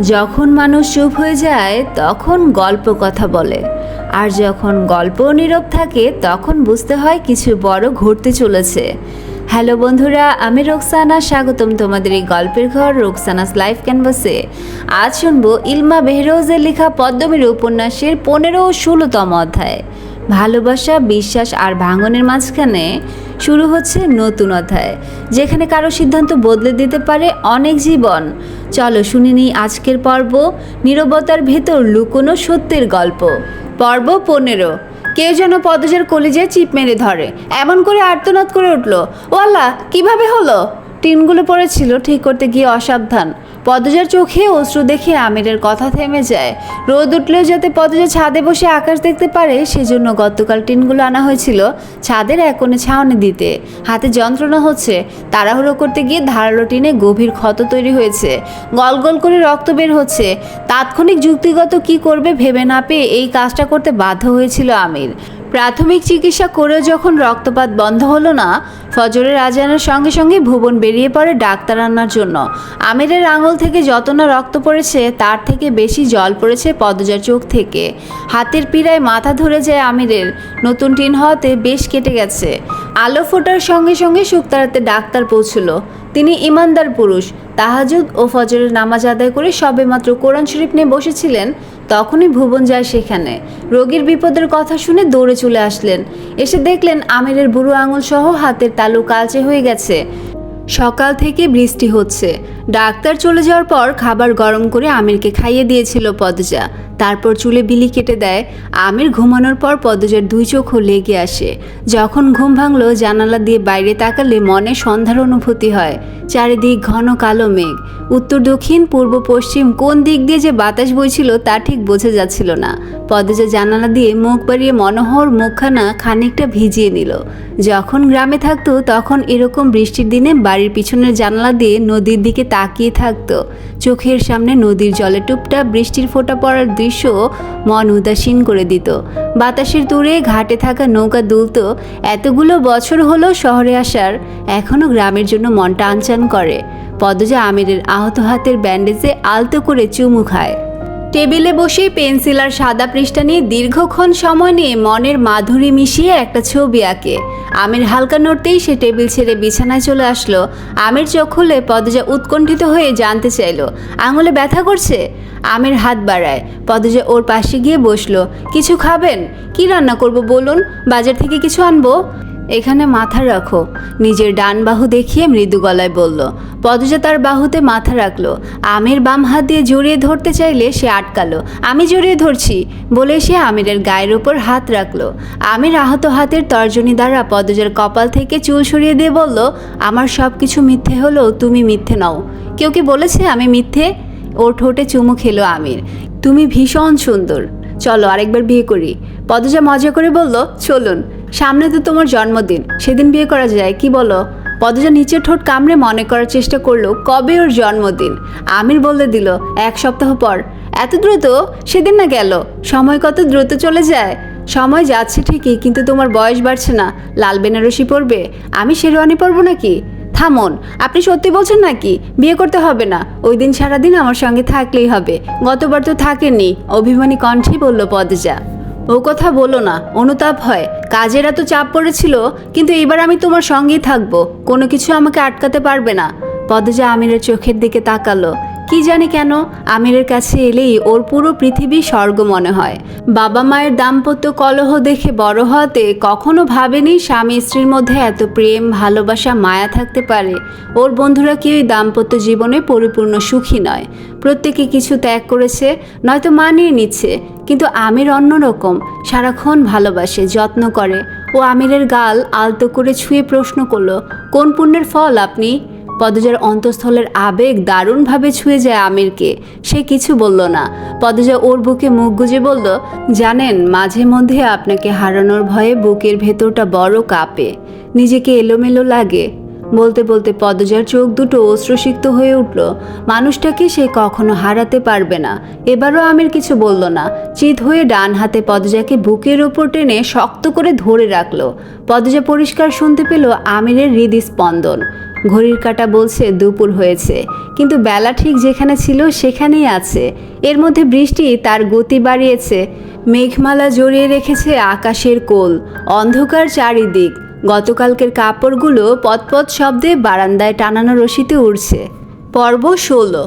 যখন মানুষ চুপ হয়ে যায়, তখন গল্প কথা বলে। আর যখন গল্প নীরব থাকে, তখন বুঝতে হয় কিছু বড় ঘটতে চলেছে। হ্যালো বন্ধুরা, আমি রোকসানা। স্বাগতম তোমাদের এই গল্পের ঘর, রোকসানাস লাইফ ক্যানভাসে। আজ শুনব ইলমা বেহরোজের লেখা পদ্মমীর উপন্যাসের পনেরো ও ষোলোতম অধ্যায়। ভালোবাসা, বিশ্বাস আর ভাঙনের মাঝখানে শুরু হচ্ছে নতুন অধ্যায়, যেখানে কারও সিদ্ধান্ত বদলে দিতে পারে অনেক জীবন। চলো শুনে নিই আজকের পর্ব, নীরবতার ভেতর লুকোনো সত্যের গল্প। পর্ব পনেরো, কেউ যেন পদজের কলিজে চিপ মেরে ধরে, এমন করে আর্তনাদ করে উঠল, ও আল্লাহ, কীভাবে হলো? টিনগুলো পড়েছিল ঠিক করতে গিয়ে অসাবধান। পদজার চোখে অশ্রু দেখে আমিরের কথা থেমে যায়। রোদ উঠলেও যাতে পদজা ছাদে বসে আকাশ দেখতে পারে, সেজন্য গতকাল টিনগুলো আনা হয়েছিল ছাদের এক কোণে ছাউনি দিতে। হাতে যন্ত্রণা হচ্ছে, তাড়াহুড়ো করতে গিয়ে ধারালো টিনে গভীর ক্ষত তৈরি হয়েছে। গল গল করে রক্ত বের হচ্ছে। তাৎক্ষণিক যুক্তিগত কি করবে ভেবে না পেয়ে এই কাজটা করতে বাধ্য হয়েছিল আমির। প্রাথমিক চিকিৎসা করেও যখন রক্তপাত বন্ধ হলো না, ফজরের আজানের সঙ্গে সঙ্গে ভুবন বেরিয়ে পড়ে ডাক্তার আনার জন্য। আমিরের আঙুল থেকে যত না রক্ত পড়েছে, তার থেকে বেশি জল পড়েছে পদজার চোখ থেকে। হাতের পীড়ায় মাথা ধরে যায় আমিরের। নতুন টিন হওয়াতে বেশ কেটে গেছে। আলো ফোটার সঙ্গে সঙ্গে শুক্তারাতে ডাক্তার পৌঁছলো। তিনি ইমানদার পুরুষ, তাহাজুদ ও ফজরের নামাজ আদায় করে সবেমাত্র কোরআন শরীফ নিয়ে বসেছিলেন, তখনই ভুবন যায় সেখানে। রোগীর বিপদের কথা শুনে দৌড়ে চলে আসলেন। এসে দেখলেন আমিরের বুড়ো আঙুল সহ হাতের তালু কালচে হয়ে গেছে। সকাল থেকে বৃষ্টি হচ্ছে। ডাক্তার চলে যাওয়ার পর খাবার গরম করে আমিরকে খাইয়ে দিয়েছিল পদজা। তারপর চুলে বিলি কেটে দেয়। আমির ঘুমানোর পর পদজার দুই চোখও লেগে আসে। যখন ঘুম ভাঙলো, জানালা দিয়ে বাইরে তাকালে মনে সন্ধ্যার অনুভূতি হয়। চারিদিক ঘন কালো মেঘ। উত্তর, দক্ষিণ, পূর্ব, পশ্চিম, কোন দিক দিয়ে যে বাতাস বইছিল তা ঠিক বোঝা যাচ্ছিল না। পদজা জানালা দিয়ে মুখ বাড়িয়ে মনোহর মুখখানা খানিকটা ভিজিয়ে নিল। যখন গ্রামে থাকতো, তখন এরকম বৃষ্টির দিনে বাড়ির পিছনের জানালা দিয়ে নদীর দিকে তাকিয়ে থাকতো। চোখের সামনে নদীর জলে টুপটা বৃষ্টির ফোঁটা পড়ার দৃশ্য মন উদাসীন করে দিত। বাতাসের দূরে ঘাটে থাকা নৌকা দুলত। এতগুলো বছর হলো শহরে আসার। এখনও গ্রামের জন্য মনটা আনচান করে। পদজা আমিরের আহত হাতের ব্যান্ডেজে আলতো করে চুমু খায়। টেবিলে বসে পেন্সিল আর সাদা পৃষ্ঠা নিয়ে দীর্ঘক্ষণ সময় নিয়ে মনের মাধুরী মিশিয়ে একটা ছবি আঁকে। আমির হালকা নড়তেই সে টেবিল ছেড়ে বিছানায় চলে আসলো। আমির চোখ খুলে পদজা উৎকণ্ঠিত হয়ে জানতে চাইলো, আঙুলে ব্যথা করছে? আমির হাত বাড়ায়। পদজা ওর পাশে গিয়ে বসল, কিছু খাবেন? কি রান্না করব বলুন? বাজার থেকে কিছু আনব? এখানে মাথা রাখো। নিজের ডান বাহু দেখিয়ে মৃদু গলায় বলল পদজা তার বাহুতে মাথা রাখল। আমির বাম হাত দিয়ে জড়িয়ে ধরতে চাইলে সে আটকালো। আমি জড়িয়ে ধরছি। বলে সে আমিরের গায়ের উপর হাত রাখল। আমির আহত হাতের তর্জনী দ্বারা পদজার কপাল থেকে চুল সরিয়ে দিয়ে বলল, আমার সব কিছু মিথ্যে হলেও তুমি মিথ্যে নও। কেউ কি বলেছে, আমি মিথ্যে? ওর ঠোঁটে চুমু খেলো আমির। তুমি ভীষণ সুন্দর। চলো আরেকবার বিয়ে করি। পদজা মজা করে বলল, চলুন। সামনে তো তোমার জন্মদিন। সেদিন বিয়ে করা যায়, কি বলো? পদজা নিচের ঠোঁট কামড়ে মনে করার চেষ্টা করল, কবে ওর জন্মদিন? আমির বলে দিল, এক সপ্তাহ পর। এত দ্রুত? সেদিন না গেল। সময় কত দ্রুত চলে যায়? সময় যাচ্ছে ঠিকই, কিন্তু তোমার বয়স বাড়ছে না। লাল বেনারসি পরবে? আমি শেরওয়ানি পরবো নাকি? থামুন, আপনি সত্যি বলছেন নাকি? বিয়ে করতে হবে না। ওই দিন সারাদিন আমার সঙ্গে থাকলেই হবে। গতবার তো থাকেননি অভিমানী কণ্ঠেই বলল পদজা ও কথা বলো না, অনুতাপ হয়। কাজের এত চাপ পড়েছিল, কিন্তু এবার আমি তোমার সঙ্গেই থাকব। কোনো কিছু আমাকে আটকাতে পারবে না। পদজা আমিরের চোখের দিকে তাকালো। কি জানি কেন? আমিরের কাছে এলেই ওর পুরো পৃথিবী স্বর্গ মনে হয়। বাবা মায়ের দাম্পত্য কলহ দেখে বড় হওয়াতে কখনো ভাবেনি স্বামী স্ত্রীর মধ্যে এত প্রেম, ভালোবাসা, মায়া থাকতে পারে। ওর বন্ধুরা কেউই দাম্পত্য জীবনে পরিপূর্ণ সুখী নয়? প্রত্যেকে কিছু ত্যাগ করেছে, নয়তো মানিয়ে নিচ্ছে। কিন্তু আমির অন্যরকম সারাক্ষণ ভালোবাসে, যত্ন করে। ও আমিরের গাল আলতো করে ছুঁয়ে প্রশ্ন করল, কোন পুণ্যের ফল আপনি? পদজার অন্তঃস্থলের আবেগ দারুণভাবে ছুঁয়ে যায় আমিরকে। সে কিছু বলল না। পদজা ওর বুকে মুখ গুজে বলল, জানেন, মাঝে মধ্যে আপনাকে হারানোর ভয়ে বুকের ভেতরটা বড় কাঁপে। নিজেকে এলোমেলো লাগে। বলতে বলতে পদজার চোখ দুটো অশ্রুসিক্ত হয়ে উঠল। মানুষটাকে সে কখনো হারাতে পারবে না। এবারও আমির কিছু বলল না। চিত হয়ে ডান হাতে পদজাকে বুকের ওপর টেনে শক্ত করে ধরে রাখল। পদজা পরিষ্কার শুনতে পেল আমিরের হৃদস্পন্দন। ঘড়ির কাঁটা বলছে দুপুর হয়েছে, কিন্তু বেলা ঠিক যেখানে ছিল সেখানেই আছে। এর মধ্যে বৃষ্টি তার গতি বাড়িয়েছে। মেঘমালা জড়িয়ে রেখেছে আকাশের কোল, অন্ধকার চারিদিক। গতকালকের কাপড়গুলো পতপত শব্দে বারান্দায় টানানো রশিতে উড়ছে। পর্ব ষোলো।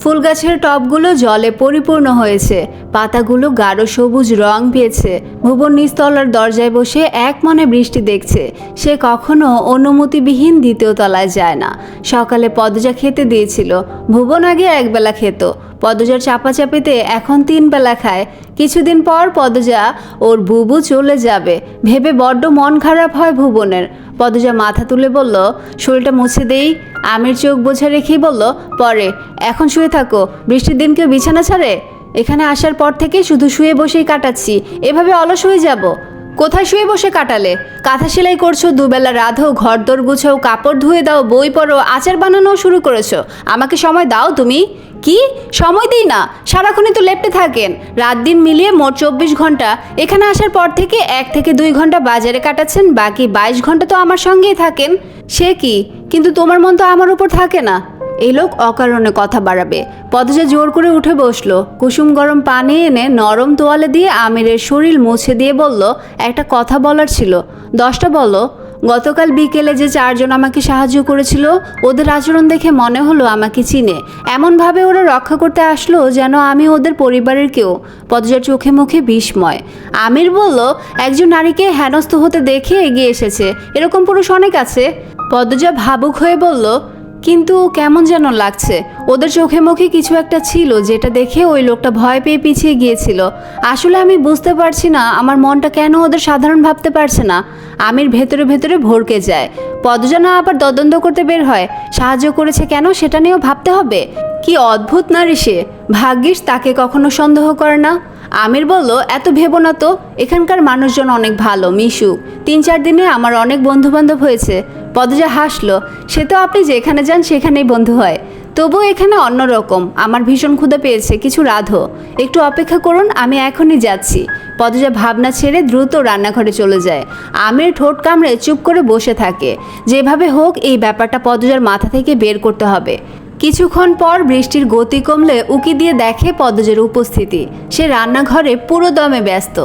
ফুল গাছের টবগুলো জলে পরিপূর্ণ হয়েছে, পাতাগুলো গাঢ় সবুজ রং পেয়েছে ভুবন নিস্তলার দরজায় বসে এক মনে বৃষ্টি দেখছে। সে কখনো অনুমতিবিহীন দ্বিতীয় তলায় যায় না। সকালে পদজা খেতে দিয়েছিল। ভুবন আগে একবেলা খেত। পদজার চাপাচাপিতে এখন তিন বেলা খায়। কিছুদিন পর পদজা ওর বুবু চলে যাবে। ভেবে বড্ড মন খারাপ হয় ভুবনের। পদজা মাথা তুলে বলল, শরীরটা মুছে দেই। আমির চোখ বোঝা রেখেই বলল, পরে। এখন শুয়ে থাকো। বৃষ্টির দিন কেউ বিছানা ছাড়ে? এখানে আসার পর থেকে শুধু শুয়ে বসেই কাটাচ্ছি। এভাবে অলস হয়ে যাব? কোথায় শুয়ে বসে কাটালে? কাঁথা সেলাই করছ, দুবেলা রাধো ঘর দোর গুছাও, কাপড় ধুয়ে দাও, বই পড়ো, আচার বানানোও শুরু করেছ। আমাকে সময় দাও তুমি? কি? সময় দিই না? সারাক্ষণই তো লেপটে থাকেন। রাত দিন মিলিয়ে মোট চব্বিশ ঘণ্টা। এখানে আসার পর থেকে এক থেকে দুই ঘণ্টা বাজারে কাটাচ্ছেন, বাকি বাইশ ঘণ্টা তো আমার সঙ্গেই থাকেন। সে কি? কিন্তু তোমার মন তো আমার উপর থাকে না। এই লোক অকারণে কথা বাড়াবে। পদজা জোর করে উঠে বসল। কুসুম গরম পানি এনে নরম তোয়ালে দিয়ে আমিরের শরীর মুছে দিয়ে বলল, একটা কথা বলার ছিল। দশটা বলো গতকাল বিকেলে যে চারজন আমাকে সাহায্য করেছিল, ওদের আচরণ দেখে মনে হলো আমাকে চিনে। এমনভাবে ওরা রক্ষা করতে আসলো যেন আমি ওদের পরিবারের কেউ। পদজার চোখে মুখে বিস্ময়। আমির বলল, একজন নারীকে হেনস্থ হতে দেখে এগিয়ে এসেছে। এরকম পুরুষ অনেক আছে? পদজা ভাবুক হয়ে বলল কিন্তু কেমন যেন লাগছে। ওদের চোখে মুখে কিছু একটা ছিল যেটা দেখে ওই লোকটা ভয় পেয়ে পিছিয়ে গিয়েছিল। আসলে আমি বুঝতে পারছি না, আমার মনটা কেন ওদের সাধারণ ভাবতে পারছে না। আমির ভেতরে ভেতরে ভরকে যায়। পদজনা আবার তদন্ত করতে বের হয়। সাহায্য করেছে কেন সেটা নিয়েও ভাবতে হবে? কি অদ্ভুত নারী সে। ভাগ্যিস তাকে কখনো সন্দেহ করে না। আমির বলল, এত ভেবো না তো, এখানকার মানুষজন অনেক ভালো, মিশুক। তিন চার দিনে আমার অনেক বন্ধু বান্ধব হয়েছে। পদজা হাসলো, সে তো আপনি যেখানে যান সেখানেই বন্ধু হয়। তবুও এখানে অন্যরকম আমার ভীষণ ক্ষুদা পেয়েছে, কিছু রাধো। একটু অপেক্ষা করুন, আমি এখনই যাচ্ছি। পদজা ভাবনা ছেড়ে দ্রুত রান্নাঘরে চলে যায়। আমির ঠোঁট কামড়ে চুপ করে বসে থাকে। যেভাবে হোক, এই ব্যাপারটা পদজার মাথা থেকে বের করতে হবে। কিছুক্ষণ পর বৃষ্টির গতি কমলে উকি দিয়ে দেখে পদ্মজের উপস্থিতি। সে রান্নাঘরে পুরো দমে ব্যস্ত।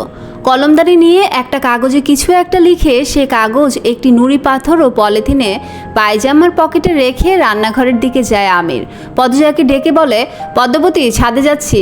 কলমদারি নিয়ে একটা কাগজে কিছু একটা লিখে সে কাগজ, একটি নুড়ি পাথর ও পলিথিনে পায়জামার পকেটে রেখে রান্নাঘরের দিকে যায় আমির। পদ্মজাকে ডেকে বলে পদ্মবতী ছাদে যাচ্ছি।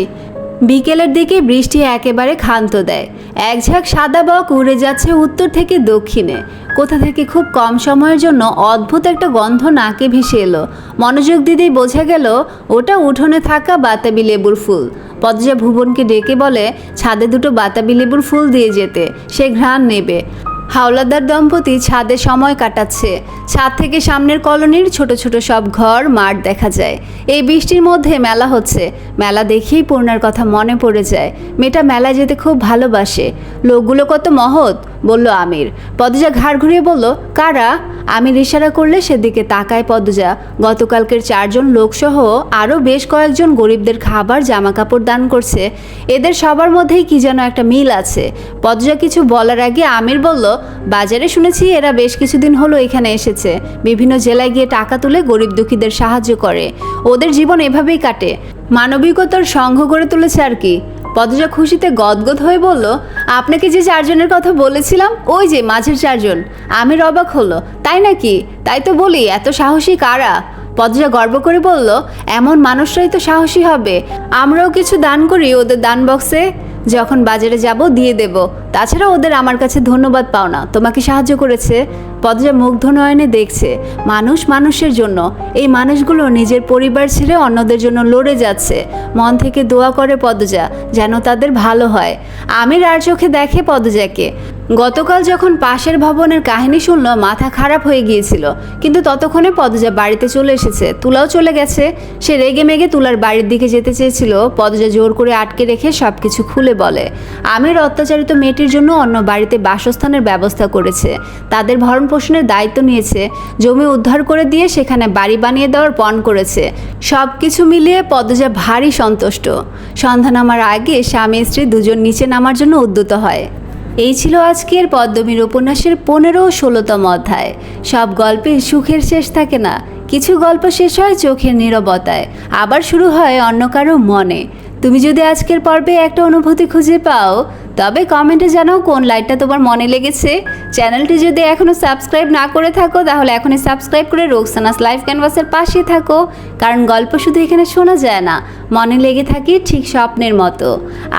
বিকেলের দিকে বৃষ্টি একেবারে ক্ষান্ত দেয়। এক ঝাঁক সাদা বক উড়ে যাচ্ছে উত্তর থেকে দক্ষিণে। কোথা থেকে খুব কম সময়ের জন্য অদ্ভুত একটা গন্ধ নাকে ভেসে এলো। মনোযোগ দিতেই বোঝা গেল, ওটা উঠোনে থাকা বাতাবি লেবুর ফুল। পদ্মজা ভুবনকে ডেকে বলে, ছাদে দুটো বাতাবি লেবুর ফুল দিয়ে যেতে, সে ঘ্রাণ নেবে। হাওলাদার দম্পতি ছাদে সময় কাটাচ্ছে। ছাদ থেকে সামনের কলোনির ছোট ছোট সব ঘর মাঠ দেখা যায়। এই বৃষ্টির মধ্যে মেলা হচ্ছে। মেলা দেখেই পূর্ণার কথা মনে পড়ে যায়। মেয়েটা মেলায় যেতে খুব ভালোবাসে। লোকগুলো কত মহৎ। বলল আমির। পদজা ঘাড় ঘুরিয়ে বলল, কারা? আমির ইশারা করলে সেদিকে তাকায় পদজা গতকালকের চারজন লোকসহ আরও বেশ কয়েকজন গরিবদের খাবার জামা কাপড় দান করছে। এদের সবার মধ্যেই কি যেন একটা মিল আছে। পদজা কিছু বলার আগে আমির বলল, বাজারে শুনেছি এরা বেশ কিছুদিন হলো এখানে এসেছে। বিভিন্ন জেলায় গিয়ে টাকা তুলে গরিব দুঃখীদের সাহায্য করে। ওদের জীবন এভাবেই কাটে। মানবিকতার সংঘ গড়ে তুলেছে আর কি। পদজা খুশিতে গদগদ হয়ে বলল, আপনাকে যে চারজনের কথা বলেছিলাম, ওই যে মাঝের চারজন। আমি অবাক হলো, তাই নাকি? তাই তো বলি, এত সাহসী কারা? পদজা গর্ব করে বলল, এমন মানুষরাই তো সাহসী হবে। আমরাও কিছু দান করি ওদের দান বক্সে। যখন বাজারে যাব, দিয়ে দেব। তাছাড়া ওদের আমার কাছে ধন্যবাদ পাও না তোমাকে সাহায্য করেছে পদজা মুগ্ধ নয়নে দেখছে, মানুষ মানুষের জন্য। এই মানুষগুলো নিজের পরিবার ছেড়ে অন্যদের জন্য লড়ে যাচ্ছে। মন থেকে দোয়া করে পদজা যেন তাদের ভালো হয়। আমির আর চোখে দেখে পদজাকে গতকাল যখন পাশের ভবনের কাহিনী শুনল, মাথা খারাপ হয়ে গিয়েছিল। কিন্তু ততক্ষণে পদজা বাড়িতে চলে এসেছে। তুলাও চলে গেছে। সে রেগে মেগে তুলার বাড়ির দিকে যেতে চেয়েছিল। পদজা জোর করে আটকে রেখে সব কিছু খুলে বলে। আমির অত্যাচারিত মেয়েটির জন্য অন্য বাড়িতে বাসস্থানের ব্যবস্থা করেছে। তাদের ভরণ পোষণের দায়িত্ব নিয়েছে, জমি উদ্ধার করে দিয়ে সেখানে বাড়ি বানিয়ে দেওয়ার পণ করেছে। সব কিছু মিলিয়ে পদজা ভারী সন্তুষ্ট। সন্ধ্যা নামার আগে স্বামী স্ত্রী দুজন নিচে নামার জন্য উদ্যত হয়। এই ছিল আজকের পদ্মমীর উপন্যাসের পনেরো ষোলোতম অধ্যায়। সব গল্পে সুখের শেষ থাকে না। কিছু গল্প শেষ হয় চোখের নীরবতায়। আবার শুরু হয় অন্য কারও মনে। তুমি যদি আজকের পর্বে একটা অনুভূতি খুঁজে পাও তবে কমেন্টে জানাও কোন লাইটটা তোমার মনে লেগেছে। চ্যানেলটি যদি এখনও সাবস্ক্রাইব না করে থাকো, তাহলে এখনই সাবস্ক্রাইব করে রোকসানাস লাইফ ক্যানভাসের পাশে থাকো। কারণ গল্প শুধু এখানে শোনা যায় না, মনে লেগে থাকে ঠিক স্বপ্নের মতো।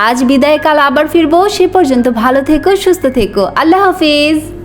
আজ বিদায়, কাল আবার ফিরবো। সে পর্যন্ত ভালো থেকো, সুস্থ থেকো। আল্লাহ হাফিজ।